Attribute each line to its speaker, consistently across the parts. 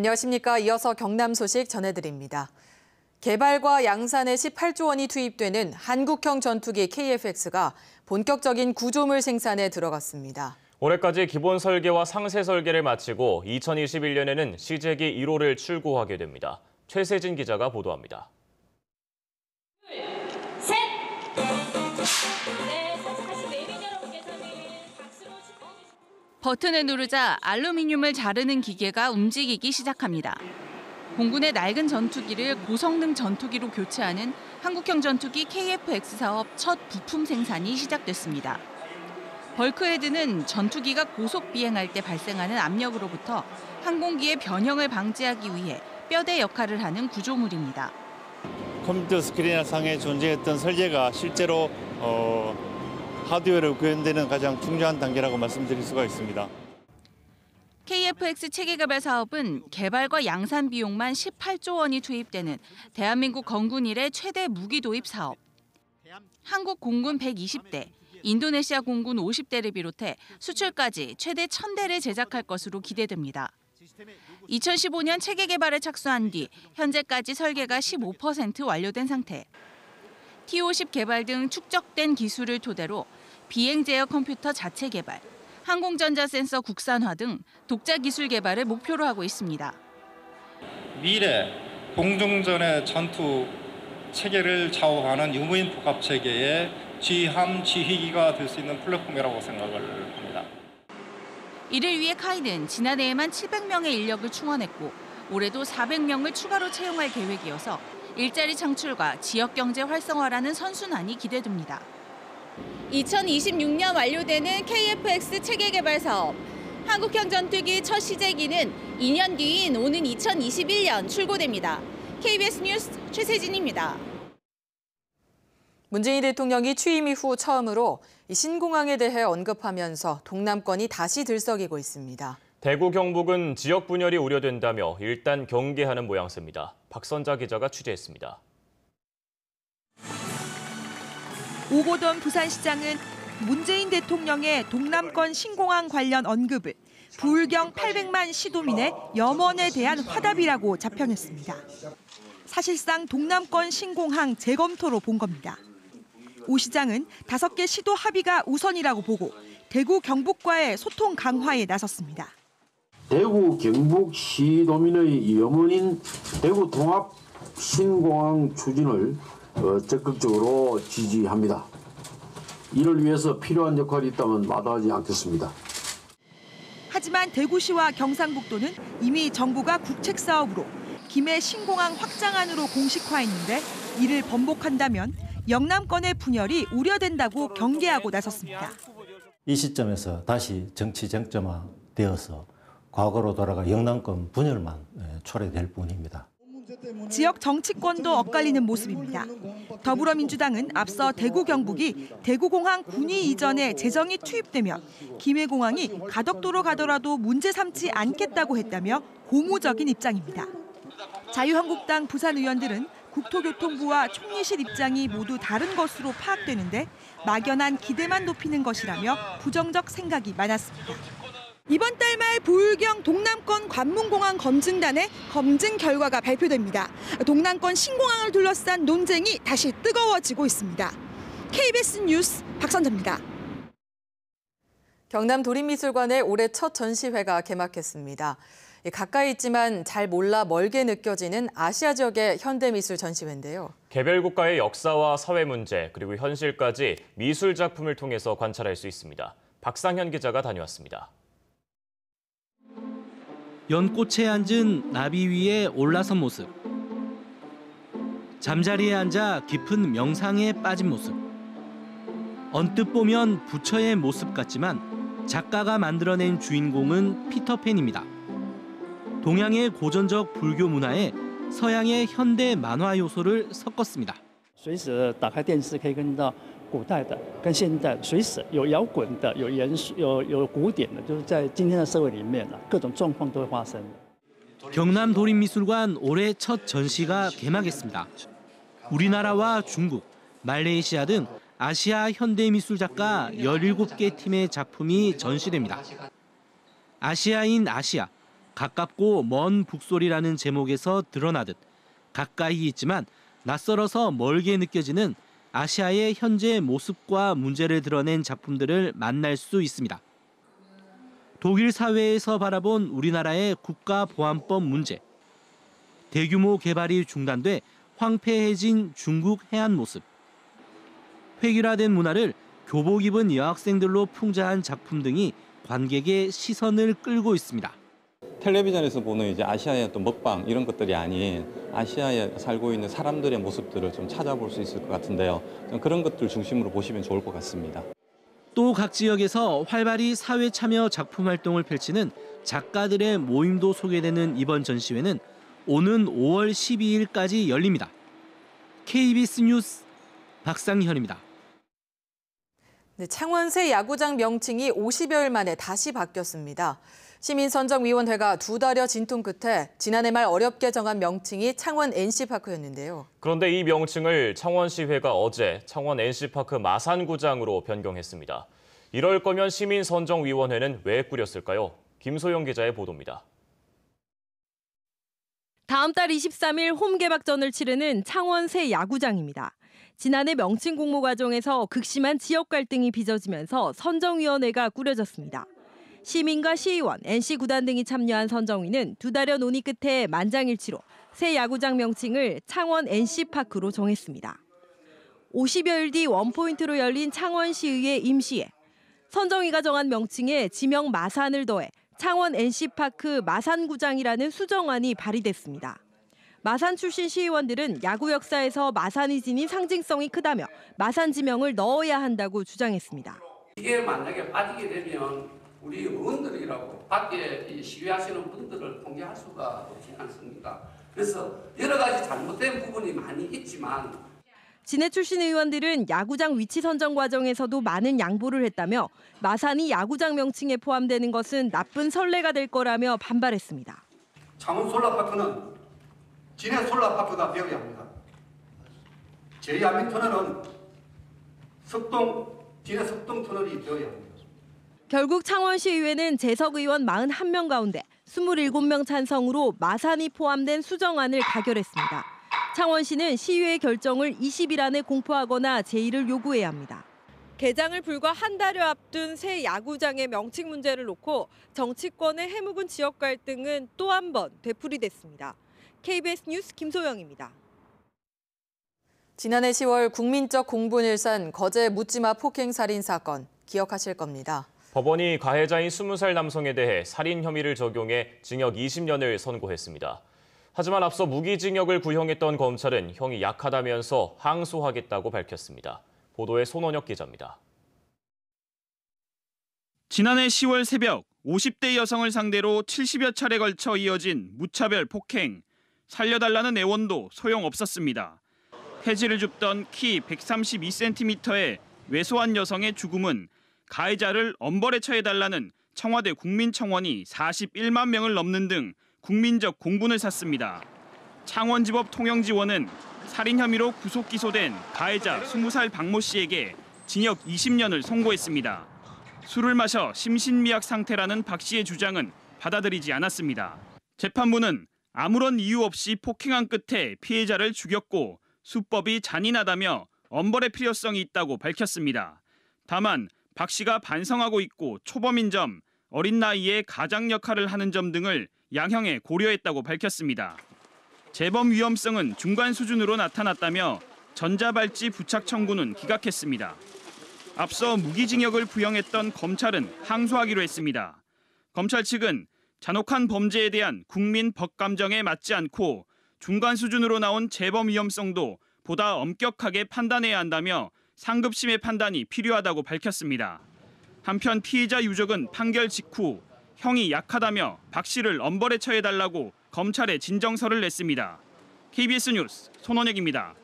Speaker 1: 안녕하십니까. 이어서 경남 소식 전해드립니다. 개발과 양산에 18조 원이 투입되는 한국형 전투기 KF-X가 본격적인 구조물 생산에 들어갔습니다.
Speaker 2: 올해까지 기본 설계와 상세 설계를 마치고 2021년에는 시제기 1호를 출고하게 됩니다. 최세진 기자가 보도합니다.
Speaker 3: 버튼을 누르자 알루미늄을 자르는 기계가 움직이기 시작합니다. 공군의 낡은 전투기를 고성능 전투기로 교체하는 한국형 전투기 KF-X 사업 첫 부품 생산이 시작됐습니다. 벌크헤드는 전투기가 고속 비행할 때 발생하는 압력으로부터 항공기의 변형을 방지하기 위해 뼈대 역할을 하는 구조물입니다.
Speaker 4: 컴퓨터 스크린 상에 존재했던 설계가 실제로 어, 하드웨어로 구현되는 가장 중요한 단계라고 말씀드릴 수가 있습니다.
Speaker 3: KF-X 체계 개발 사업은 개발과 양산 비용만 18조 원이 투입되는 대한민국 건군 이래 최대 무기 도입 사업. 한국 공군 120대, 인도네시아 공군 50대를 비롯해 수출까지 최대 1000대를 제작할 것으로 기대됩니다. 2015년 체계 개발에 착수한 뒤 현재까지 설계가 15% 완료된 상태. T-50 개발 등 축적된 기술을 토대로 비행 제어 컴퓨터 자체 개발, 항공전자 센서 국산화 등 독자 기술 개발을 목표로 하고 있습니다.
Speaker 5: 미래 공중전의 전투 체계를 좌우하는 유무인 복합 체계의 지함 지휘기가 될 수 있는 플랫폼이라고 생각을 합니다.
Speaker 3: 이를 위해 카이는 지난해에만 700명의 인력을 충원했고 올해도 400명을 추가로 채용할 계획이어서 일자리 창출과 지역 경제 활성화라는 선순환이 기대됩니다. 2026년 완료되는 KF-X 체계 개발 사업. 한국형 전투기 첫 시제기는 2년 뒤인 오는 2021년 출고됩니다. KBS 뉴스 최세진입니다.
Speaker 1: 문재인 대통령이 취임 이후 처음으로 신공항에 대해 언급하면서 동남권이 다시 들썩이고 있습니다.
Speaker 2: 대구 경북은 지역 분열이 우려된다며 일단 경계하는 모양새입니다. 박선자 기자가 취재했습니다.
Speaker 6: 오고돈 부산시장은 문재인 대통령의 동남권 신공항 관련 언급을 불경 800만 시도민의 염원에 대한 화답이라고 자평했습니다. 사실상 동남권 신공항 재검토로 본 겁니다. 오 시장은 다섯 개 시도 합의가 우선이라고 보고 대구 경북과의 소통 강화에 나섰습니다.
Speaker 7: 대구 경북 시도민의 염원인 대구 통합 신공항 추진을 어, 적극적으로 지지합니다. 이를 위해서 필요한 역할이 있다면 마다하지 않겠습니다.
Speaker 6: 하지만 대구시와 경상북도는 이미 정부가 국책 사업으로 김해 신공항 확장안으로 공식화했는데 이를 번복한다면 영남권의 분열이 우려된다고 경계하고 나섰습니다.
Speaker 8: 이 시점에서 다시 정치 쟁점화되어서 과거로 돌아가 영남권 분열만 초래될 뿐입니다.
Speaker 6: 지역 정치권도 엇갈리는 모습입니다. 더불어민주당은 앞서 대구 경북이 대구공항 군위 이전에 재정이 투입되면 김해공항이 가덕도로 가더라도 문제 삼지 않겠다고 했다며 고무적인 입장입니다. 자유한국당 부산 의원들은 국토교통부와 총리실 입장이 모두 다른 것으로 파악되는데 막연한 기대만 높이는 것이라며 부정적 생각이 많았습니다. 이번 달 말 부울경 동남권 관문공항 검증단의 검증 결과가 발표됩니다. 동남권 신공항을 둘러싼 논쟁이 다시 뜨거워지고 있습니다. KBS 뉴스 박선자입니다.
Speaker 1: 경남 도립미술관의 올해 첫 전시회가 개막했습니다. 가까이 있지만 잘 몰라 멀게 느껴지는 아시아 지역의 현대미술 전시회인데요.
Speaker 2: 개별 국가의 역사와 사회 문제 그리고 현실까지 미술 작품을 통해서 관찰할 수 있습니다. 박상현 기자가 다녀왔습니다.
Speaker 9: 연꽃에 앉은 나비 위에 올라선 모습. 잠자리에 앉아 깊은 명상에 빠진 모습. 언뜻 보면 부처의 모습 같지만 작가가 만들어낸 주인공은 피터팬입니다. 동양의 고전적 불교 문화에 서양의 현대 만화 요소를 섞었습니다.
Speaker 10: 随时打开电视可以看到 古代的跟现代随时有摇滚的，有严肃有有古典的，就是在今天的社会里面呢，各种状况都会发生。
Speaker 9: 경남 도립미술관 올해 첫 전시가 개막했습니다. 우리나라와 중국, 말레이시아 등 아시아 현대미술 작가 17개 팀의 작품이 전시됩니다. 아시아인 아시아, 가깝고 먼 북소리라는 제목에서 드러나듯 가까이 있지만 낯설어서 멀게 느껴지는 아시아의 현재 모습과 문제를 드러낸 작품들을 만날 수 있습니다. 독일 사회에서 바라본 우리나라의 국가보안법 문제, 대규모 개발이 중단돼 황폐해진 중국 해안 모습, 획일화된 문화를 교복 입은 여학생들로 풍자한 작품 등이 관객의 시선을 끌고 있습니다.
Speaker 11: 텔레비전에서 보는 이제 아시아의 어떤 먹방 이런 것들이 아닌 아시아에 살고 있는 사람들의 모습들을 좀 찾아볼 수 있을 것 같은데요. 좀 그런 것들 중심으로 보시면 좋을 것 같습니다.
Speaker 9: 또 각 지역에서 활발히 사회 참여 작품 활동을 펼치는 작가들의 모임도 소개되는 이번 전시회는 오는 5월 12일까지 열립니다. KBS 뉴스 박상현입니다.
Speaker 1: 네, 창원새 야구장 명칭이 50여일 만에 다시 바뀌었습니다. 시민선정위원회가 두 달여 진통 끝에 지난해 말 어렵게 정한 명칭이 창원 NC파크였는데요.
Speaker 2: 그런데 이 명칭을 창원시회가 어제 창원 NC파크 마산구장으로 변경했습니다. 이럴 거면 시민선정위원회는 왜 꾸렸을까요? 김소영 기자의 보도입니다.
Speaker 12: 다음 달 23일 홈 개막전을 치르는 창원 새 야구장입니다. 지난해 명칭 공모 과정에서 극심한 지역 갈등이 빚어지면서 선정위원회가 꾸려졌습니다. 시민과 시의원, NC 구단 등이 참여한 선정위는 두 달여 논의 끝에 만장일치로 새 야구장 명칭을 창원 NC파크로 정했습니다. 50여일 뒤 원포인트로 열린 창원시의회 임시회. 선정위가 정한 명칭에 지명 마산을 더해 창원 NC파크 마산구장이라는 수정안이 발의됐습니다. 마산 출신 시의원들은 야구 역사에서 마산이 지닌 상징성이 크다며 마산 지명을 넣어야 한다고 주장했습니다.
Speaker 13: 이게 만약에 빠지게 되면 우리 의원들이라고 밖에 이 시위하시는 분들을 통제할 수가 없지 않습니까? 그래서 여러 가지 잘못된 부분이 많이 있지만
Speaker 12: 진해 출신 의원들은 야구장 위치 선정 과정에서도 많은 양보를 했다며 마산이 야구장 명칭에 포함되는 것은 나쁜 선례가 될 거라며 반발했습니다.
Speaker 14: 창원 솔라파크는 진해 솔라파크가 되어야 합니다. 제2야민 터널은 석동, 진해 석동 터널이 되어야 합니다.
Speaker 12: 결국 창원시의회는 재석 의원 41명 가운데 27명 찬성으로 마산이 포함된 수정안을 가결했습니다. 창원시는 시의회 결정을 20일 안에 공포하거나 제의를 요구해야 합니다. 개장을 불과 한 달여 앞둔 새 야구장의 명칭 문제를 놓고 정치권의 해묵은 지역 갈등은 또 한 번 되풀이됐습니다. KBS 뉴스 김소영입니다.
Speaker 1: 지난해 10월 국민적 공분 일산 거제 묻지마 폭행 살인 사건 기억하실 겁니다.
Speaker 2: 법원이 가해자인 20살 남성에 대해 살인 혐의를 적용해 징역 20년을 선고했습니다. 하지만 앞서 무기징역을 구형했던 검찰은 형이 약하다면서 항소하겠다고 밝혔습니다. 보도에 손원혁 기자입니다.
Speaker 15: 지난해 10월 새벽 50대 여성을 상대로 70여 차례 걸쳐 이어진 무차별 폭행, 살려달라는 애원도 소용없었습니다. 해지를 줍던 키 132cm의 왜소한 여성의 죽음은 가해자를 엄벌에 처해달라는 청와대 국민청원이 41만 명을 넘는 등 국민적 공분을 샀습니다. 창원지법 통영지원은 살인 혐의로 구속 기소된 가해자 20살 박모 씨에게 징역 20년을 선고했습니다. 술을 마셔 심신미약 상태라는 박 씨의 주장은 받아들이지 않았습니다. 재판부는 아무런 이유 없이 폭행한 끝에 피해자를 죽였고 수법이 잔인하다며 엄벌의 필요성이 있다고 밝혔습니다. 다만 박 씨가 반성하고 있고 초범인 점, 어린 나이에 가장 역할을 하는 점 등을 양형에 고려했다고 밝혔습니다. 재범 위험성은 중간 수준으로 나타났다며 전자발찌 부착 청구는 기각했습니다. 앞서 무기징역을 부형했던 검찰은 항소하기로 했습니다. 검찰 측은 잔혹한 범죄에 대한 국민 법 감정에 맞지 않고 중간 수준으로 나온 재범 위험성도 보다 엄격하게 판단해야 한다며 상급심의 판단이 필요하다고 밝혔습니다. 한편 피해자 유족은 판결 직후 형이 약하다며 박 씨를 엄벌에 처해달라고 검찰에 진정서를 냈습니다. KBS 뉴스 손원혁입니다.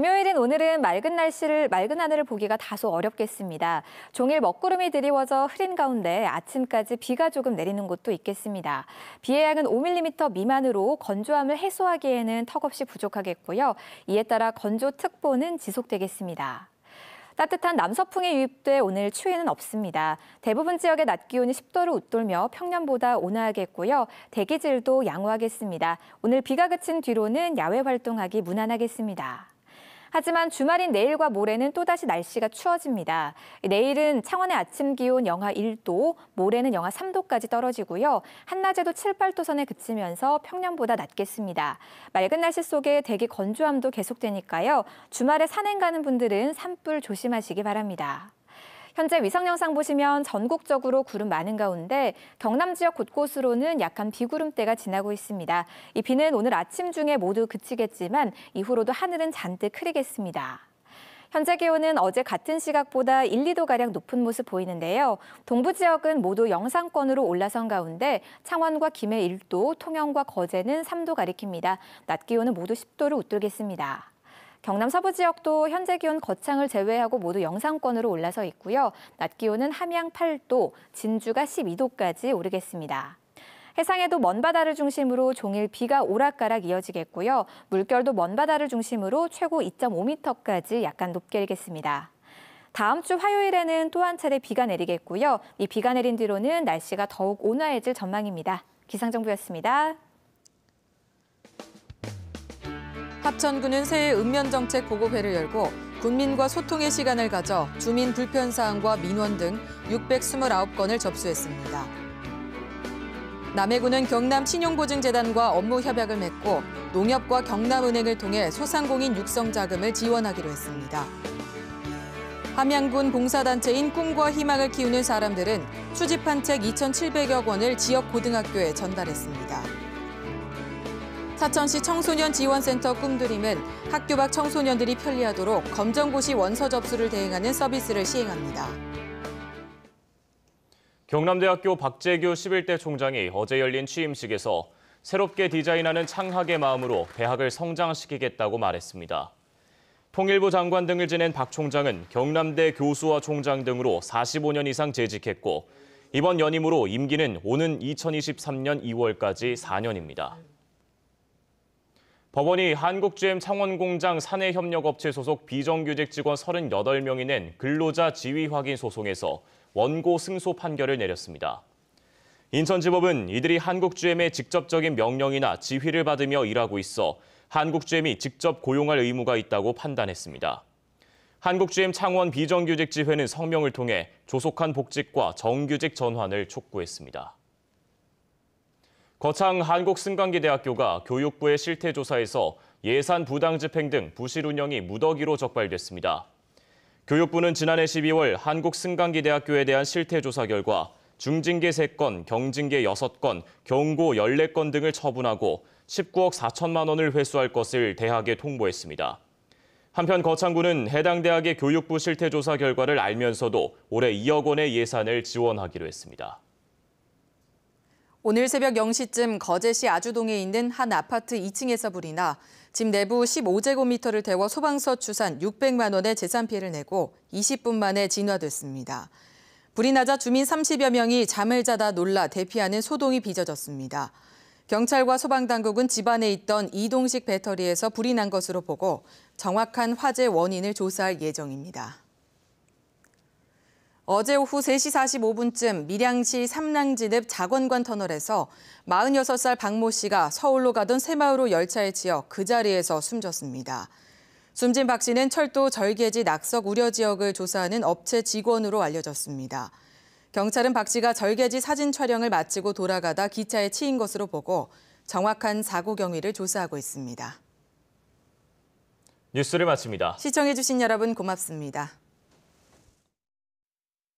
Speaker 16: 금요일인 오늘은 맑은 날씨를 맑은 하늘을 보기가 다소 어렵겠습니다. 종일 먹구름이 드리워져 흐린 가운데 아침까지 비가 조금 내리는 곳도 있겠습니다. 비의 양은 5mm 미만으로 건조함을 해소하기에는 턱없이 부족하겠고요. 이에 따라 건조특보는 지속되겠습니다. 따뜻한 남서풍이 유입돼 오늘 추위는 없습니다. 대부분 지역의 낮 기온이 10도를 웃돌며 평년보다 온화하겠고요. 대기질도 양호하겠습니다. 오늘 비가 그친 뒤로는 야외 활동하기 무난하겠습니다. 하지만 주말인 내일과 모레는 또다시 날씨가 추워집니다. 내일은 창원의 아침 기온 영하 1도, 모레는 영하 3도까지 떨어지고요. 한낮에도 7, 8도 선에 그치면서 평년보다 낮겠습니다. 맑은 날씨 속에 대기 건조함도 계속되니까요. 주말에 산행 가는 분들은 산불 조심하시기 바랍니다. 현재 위성 영상 보시면 전국적으로 구름 많은 가운데 경남 지역 곳곳으로는 약한 비구름대가 지나고 있습니다. 이 비는 오늘 아침 중에 모두 그치겠지만 이후로도 하늘은 잔뜩 흐리겠습니다. 현재 기온은 어제 같은 시각보다 1, 2도가량 높은 모습 보이는데요. 동부 지역은 모두 영상권으로 올라선 가운데 창원과 김해 1도, 통영과 거제는 3도 가리킵니다. 낮 기온은 모두 10도를 웃돌겠습니다. 경남 서부 지역도 현재 기온 거창을 제외하고 모두 영상권으로 올라서 있고요. 낮 기온은 함양 8도, 진주가 12도까지 오르겠습니다. 해상에도 먼바다를 중심으로 종일 비가 오락가락 이어지겠고요. 물결도 먼바다를 중심으로 최고 2.5m까지 약간 높게 일겠습니다. 다음 주 화요일에는 또 한 차례 비가 내리겠고요. 이 비가 내린 뒤로는 날씨가 더욱 온화해질 전망입니다. 기상정보였습니다.
Speaker 1: 합천구는 새해 읍면정책 보고회를 열고 군민과 소통의 시간을 가져 주민 불편 사항과 민원 등 629건을 접수했습니다. 남해군은 경남 신용보증재단과 업무 협약을 맺고 농협과 경남은행을 통해 소상공인 육성 자금을 지원하기로 했습니다. 함양군 봉사단체인 꿈과 희망을 키우는 사람들은 수집한 책 2,700여 권을 지역 고등학교에 전달했습니다. 사천시 청소년 지원센터 꿈드림은 학교 밖 청소년들이 편리하도록 검정고시 원서 접수를 대행하는 서비스를 시행합니다.
Speaker 2: 경남대학교 박재규 11대 총장이 어제 열린 취임식에서 새롭게 디자인하는 창학의 마음으로 대학을 성장시키겠다고 말했습니다. 통일부 장관 등을 지낸 박 총장은 경남대 교수와 총장 등으로 45년 이상 재직했고 이번 연임으로 임기는 오는 2023년 2월까지 4년입니다. 법원이 한국GM 창원공장 사내협력업체 소속 비정규직 직원 38명이 낸 근로자 지위 확인 소송에서 원고 승소 판결을 내렸습니다. 인천지법은 이들이 한국GM의 직접적인 명령이나 지휘를 받으며 일하고 있어 한국GM이 직접 고용할 의무가 있다고 판단했습니다. 한국GM 창원 비정규직 지회는 성명을 통해 조속한 복직과 정규직 전환을 촉구했습니다. 거창 한국승강기대학교가 교육부의 실태조사에서 예산 부당 집행 등 부실 운영이 무더기로 적발됐습니다. 교육부는 지난해 12월 한국승강기대학교에 대한 실태조사 결과 중징계 3건, 경징계 6건, 경고 14건 등을 처분하고 19억 4천만 원을 회수할 것을 대학에 통보했습니다. 한편 거창구는 해당 대학의 교육부 실태조사 결과를 알면서도 올해 2억 원의 예산을 지원하기로 했습니다.
Speaker 1: 오늘 새벽 0시쯤 거제시 아주동에 있는 한 아파트 2층에서 불이 나 집 내부 15제곱미터를 태워 소방서 추산 600만 원의 재산 피해를 내고 20분 만에 진화됐습니다. 불이 나자 주민 30여 명이 잠을 자다 놀라 대피하는 소동이 빚어졌습니다. 경찰과 소방당국은 집안에 있던 이동식 배터리에서 불이 난 것으로 보고 정확한 화재 원인을 조사할 예정입니다. 어제 오후 3시 45분쯤 밀양시 삼랑진 읍 자권관 터널에서 46살 박모 씨가 서울로 가던 새마을호 열차에 치여 그 자리에서 숨졌습니다. 숨진 박 씨는 철도 절개지 낙석 우려 지역을 조사하는 업체 직원으로 알려졌습니다. 경찰은 박 씨가 절개지 사진 촬영을 마치고 돌아가다 기차에 치인 것으로 보고 정확한 사고 경위를 조사하고 있습니다.
Speaker 2: 뉴스를 마칩니다.
Speaker 1: 시청해주신 여러분 고맙습니다.